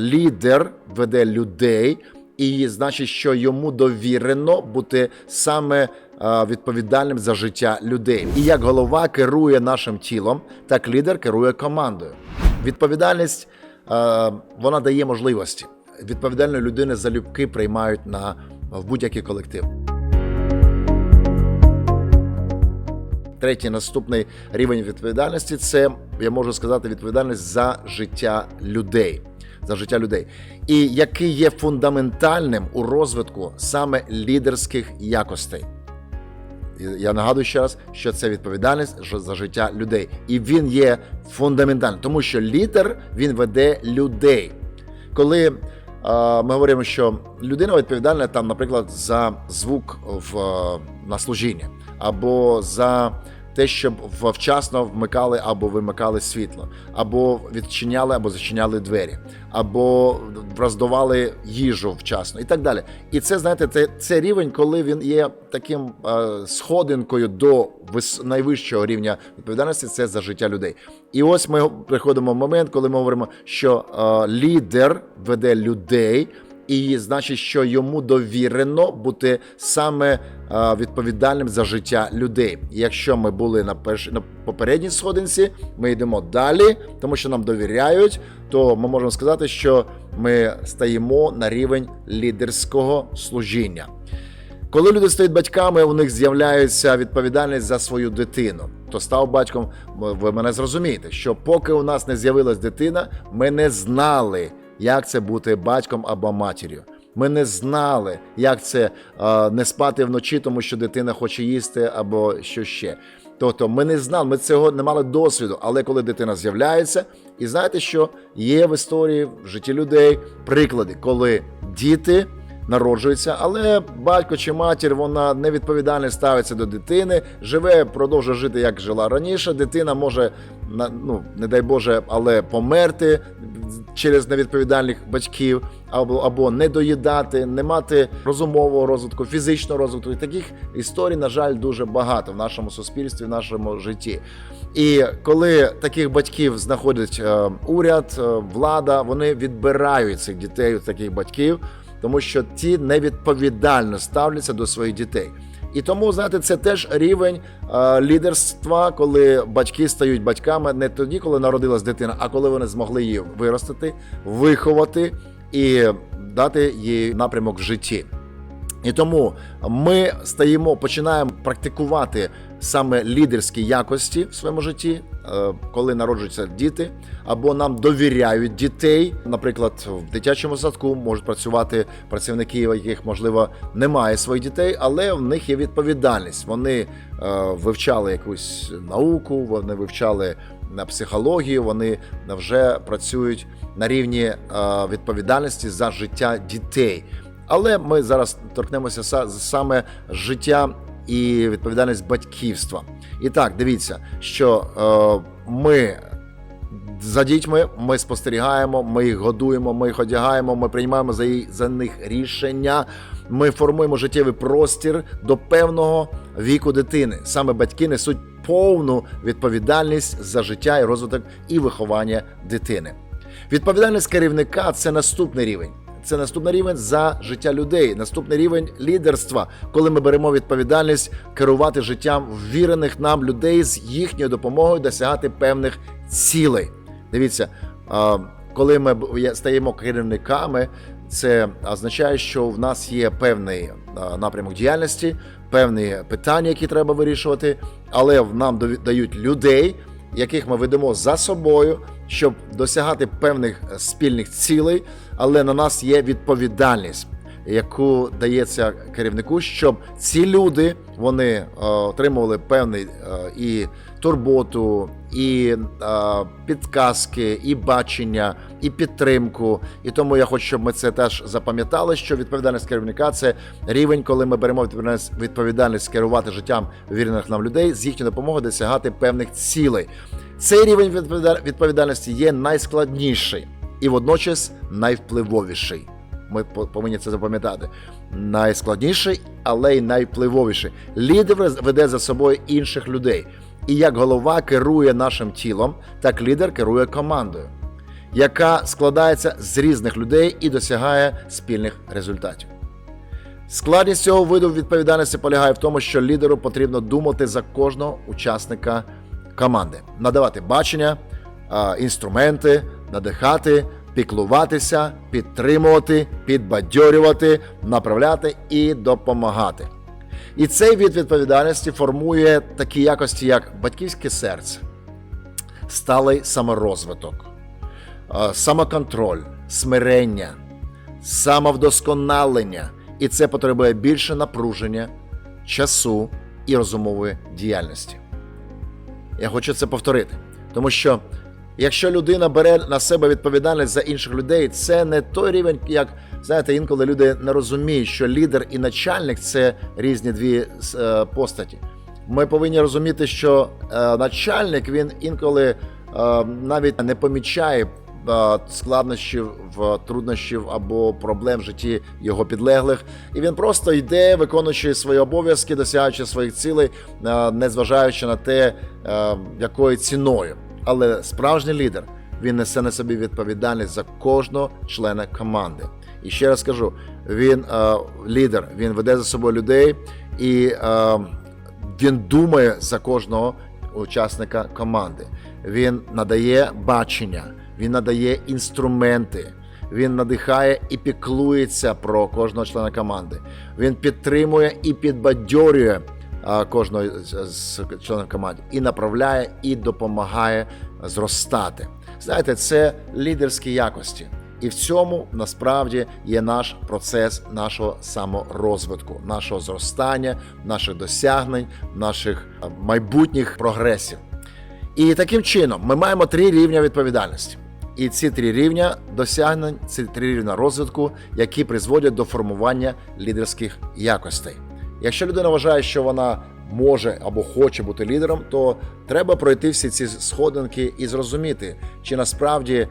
Лідер веде людей, і значить, що йому довірено бути саме відповідальним за життя людей. І як голова керує нашим тілом, так лідер керує командою. Відповідальність вона дає можливості. Відповідальної людини залюбки приймають на в будь-який колектив. Третій наступний рівень відповідальності це я можу сказати відповідальність за життя людей. За життя людей, і який є фундаментальним у розвитку саме лідерських якостей. Я нагадую ще раз, що це відповідальність за життя людей, і він є фундаментальним, тому що лідер він веде людей. Коли е, ми говоримо, що людина відповідальна там, наприклад, за звук в, на служінні, або за те, щоб вчасно вмикали або вимикали світло, або відчиняли або зачиняли двері, або роздавали їжу вчасно, і так далі. І це знаєте, це, це рівень, коли він є таким е, сходинкою до вис- найвищого рівня відповідальності, це за життя людей. І ось ми приходимо в момент, коли ми говоримо, що е, лідер веде людей. І значить, що йому довірено бути саме відповідальним за життя людей. Якщо ми були на перш... на попередній сходинці, ми йдемо далі, тому що нам довіряють, то ми можемо сказати, що ми стаємо на рівень лідерського служіння. Коли люди стають батьками, у них з'являється відповідальність за свою дитину. То став батьком, ви мене зрозумієте, що поки у нас не з'явилась дитина, ми не знали, як це бути батьком або матір'ю. Ми не знали, як це е, не спати вночі, тому що дитина хоче їсти або що ще. Тобто ми не знали, ми цього не мали досвіду. Але коли дитина з'являється, і знаєте, що є в історії в житті людей приклади, коли діти народжується, але батько чи матір вона невідповідально ставиться до дитини, живе, продовжує жити як жила раніше. Дитина може ну не дай Боже, але померти через невідповідальних батьків, або або не доїдати, не мати розумового розвитку, фізичного розвитку. І таких історій, на жаль, дуже багато в нашому суспільстві, в нашому житті. І коли таких батьків знаходить е, уряд, е, влада, вони відбирають цих дітей, таких батьків тому що ті невідповідально ставляться до своїх дітей. І тому, знаєте, це теж рівень е, лідерства, коли батьки стають батьками не тоді, коли народилась дитина, а коли вони змогли її виростити, виховати і дати їй напрямок в житті. І тому ми стаємо, починаємо практикувати саме лідерські якості в своєму житті, е, коли народжуються діти, або нам довіряють дітей. Наприклад, в дитячому садку можуть працювати працівники, яких можливо немає своїх дітей, але в них є відповідальність. Вони е, вивчали якусь науку, вони вивчали на психологію, вони вже працюють на рівні е, відповідальності за життя дітей. Але ми зараз торкнемося са- саме життя і відповідальність батьківства. І так, дивіться, що е, ми за дітьми ми спостерігаємо, ми їх годуємо, ми їх одягаємо, ми приймаємо за, їх, за них рішення. Ми формуємо життєвий простір до певного віку дитини. Саме батьки несуть повну відповідальність за життя і розвиток і виховання дитини. Відповідальність керівника це наступний рівень. Це наступний рівень за життя людей, наступний рівень лідерства, коли ми беремо відповідальність керувати життям ввірених нам людей з їхньою допомогою досягати певних цілей. Дивіться, коли ми стаємо керівниками, це означає, що в нас є певний напрямок діяльності, певні питання, які треба вирішувати, але нам дають людей, яких ми ведемо за собою, щоб досягати певних е, спільних цілей, але на нас є відповідальність. Яку дається керівнику, щоб ці люди вони е, отримували певний е, і турботу, і е, підказки, і бачення, і підтримку. І тому я хочу, щоб ми це теж запам'ятали. Що відповідальність керівника це рівень, коли ми беремо відповідальність, відповідальність керувати життям вірних нам людей з їхньою допомогою досягати певних цілей. Цей рівень відповіда- відповідальності є найскладніший і водночас найвпливовіший. Ми по- повинні це запам'ятати. Найскладніший, але й найвпливовіший. Лідер веде за собою інших людей. І як голова керує нашим тілом, так лідер керує командою. яка складається з різних людей і досягає спільних результатів. Складність цього виду відповідальності полягає в тому, що лідеру потрібно думати за кожного учасника команди, надавати бачення, інструменти, надихати, піклуватися, підтримувати, підбадьорювати, направляти і допомагати. І цей від відповідальності формує такі якості, як батьківське серце, сталий саморозвиток, е, самоконтроль, смирення, самовдосконалення. І це потребує більше напруження, часу і розумової діяльності. Я хочу це повторити, тому що якщо людина бере на себе відповідальність за інших людей, це не той рівень, як знаєте, інколи люди не розуміють, що лідер і начальник це різні дві е, постаті. Ми повинні розуміти, що е, начальник він інколи е, навіть не помічає складнощів, в труднощів або проблем в житті його підлеглих, і він просто йде, виконуючи свої обов'язки, досягаючи своїх цілей, незважаючи на те, якою ціною. Але справжній лідер він несе на собі відповідальність за кожного члена команди. І ще раз кажу: він е, лідер, він веде за собою людей і е, він думає за кожного учасника команди. Він надає бачення, він надає інструменти. Він надихає і піклується про кожного члена команди. Він підтримує і підбадьорює кожного з- членів команди і направляє і допомагає зростати. Знаєте, це лідерські якості. І в цьому насправді є наш процес нашого саморозвитку, нашого зростання, наших досягнень, наших майбутніх прогресів. І таким чином ми маємо три рівня відповідальності. І ці три рівня досягнень, ці три рівня розвитку, які призводять до формування лідерських якостей. Якщо людина вважає, що вона може або хоче бути лідером, то треба пройти всі ці сходинки і зрозуміти, чи насправді е,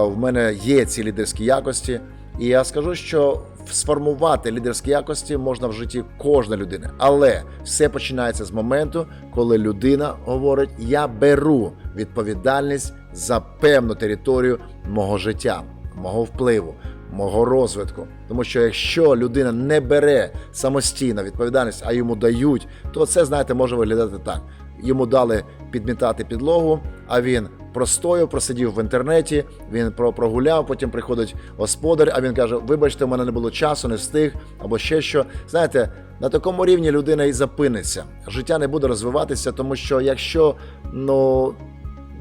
в мене є ці лідерські якості. І я скажу, що сформувати лідерські якості можна в житті кожної людини, але все починається з моменту, коли людина говорить: Я беру відповідальність за певну територію мого життя, мого впливу, мого розвитку. Тому що якщо людина не бере самостійно відповідальність, а йому дають, то це знаєте може виглядати так: йому дали підмітати підлогу, а він простояв, просидів в інтернеті, він про- прогуляв, потім приходить господар, а він каже: Вибачте, у мене не було часу, не встиг, або ще що. Знаєте, на такому рівні людина і запиниться. Життя не буде розвиватися, тому що якщо ну,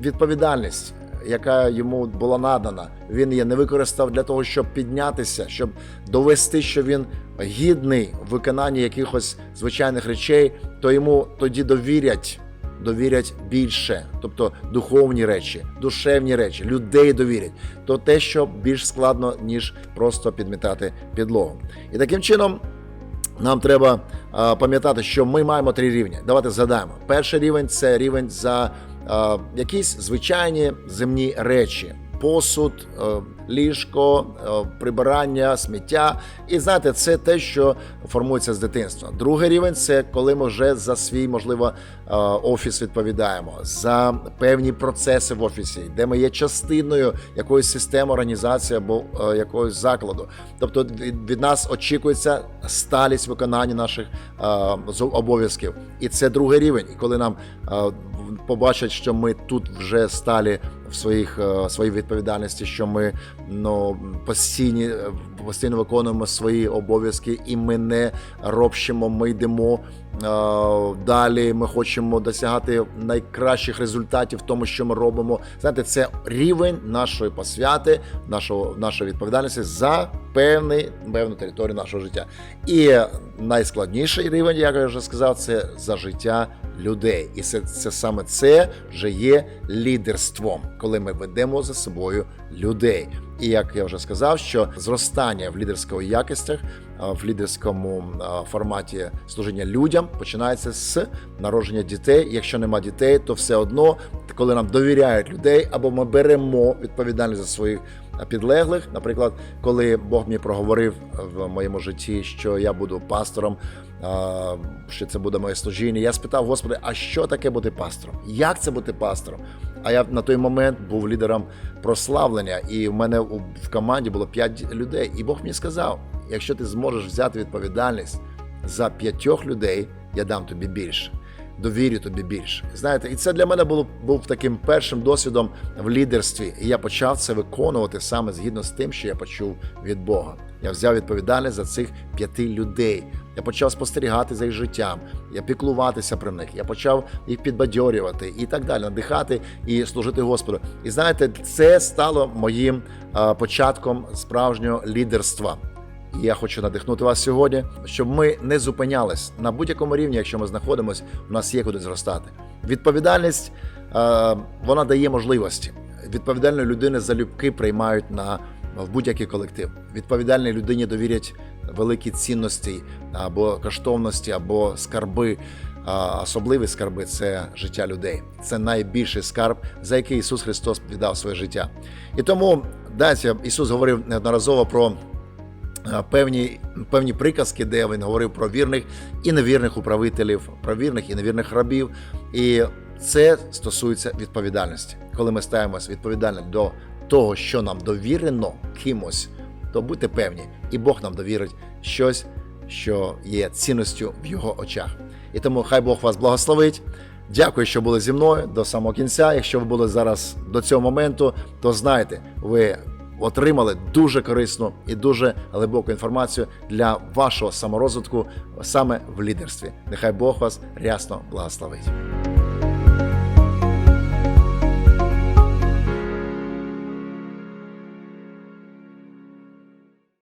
відповідальність, яка йому була надана, він її не використав для того, щоб піднятися, щоб довести, що він гідний в виконанні якихось звичайних речей, то йому тоді довірять. Довірять більше, тобто духовні речі, душевні речі, людей довірять, то те, що більш складно, ніж просто підмітати підлогу. І таким чином нам треба пам'ятати, що ми маємо три рівні. Давайте згадаємо. Перший рівень це рівень за якісь звичайні земні речі. Посуд, е, ліжко, е, прибирання, сміття. І знаєте, це те, що формується з дитинства. Другий рівень це коли ми вже за свій, можливо, е, офіс відповідаємо, за певні процеси в офісі, де ми є частиною якоїсь системи організації або е, якогось закладу. Тобто від, нас очікується сталість виконання наших обов'язків. І це другий рівень. І коли нам побачать, що ми тут вже сталі в своїх своїй відповідальності, що ми ну постійні постійно виконуємо свої обов'язки, і ми не ропщимо, ми йдемо е, далі. Ми хочемо досягати найкращих результатів в тому, що ми робимо. Знаєте, це рівень нашої посвяти, нашого нашої відповідальності за певний певну територію нашого життя. І найскладніший рівень, як я вже сказав, це за життя людей. І це, це саме це вже є лідерством, коли ми ведемо за собою людей. І як я вже сказав, що зростання в лідерських якостях, в лідерському форматі служіння людям починається з народження дітей. Якщо нема дітей, то все одно, коли нам довіряють людей, або ми беремо відповідальність за своїх підлеглих. Наприклад, коли Бог мені проговорив в моєму житті, що я буду пастором, а, що це буде моє служіння. Я спитав Господи, а що таке бути пастором? Як це бути пастором? А я на той момент був лідером прославлення, і в мене в команді було п'ять людей. І Бог мені сказав: якщо ти зможеш взяти відповідальність за п'ятьох людей, я дам тобі більше. Довірю тобі більше. Знаєте, і це для мене було був таким першим досвідом в лідерстві. І я почав це виконувати саме згідно з тим, що я почув від Бога. Я взяв відповідальність за цих п'яти людей. Я почав спостерігати за їх життям, я піклуватися про них, я почав їх підбадьорювати і так далі, надихати і служити Господу. І знаєте, це стало моїм а, початком справжнього лідерства. І я хочу надихнути вас сьогодні, щоб ми не зупинялись на будь-якому рівні, якщо ми знаходимося, у нас є куди зростати. Відповідальність е, вона дає можливості. Відповідальної людини залюбки приймають на в будь-який колектив. Відповідальній людині довірять великі цінності або коштовності, або скарби. Особливі скарби це життя людей. Це найбільший скарб, за який Ісус Христос віддав своє життя. І тому дайте Ісус говорив неодноразово про певні, певні приказки, де він говорив про вірних і невірних управителів, про вірних і невірних рабів. І це стосується відповідальності. Коли ми ставимося відповідально до того, що нам довірено кимось, то будьте певні, і Бог нам довірить щось, що є цінністю в його очах. І тому хай Бог вас благословить. Дякую, що були зі мною до самого кінця. Якщо ви були зараз до цього моменту, то знайте, ви отримали дуже корисну і дуже глибоку інформацію для вашого саморозвитку саме в лідерстві. Нехай Бог вас рясно благословить.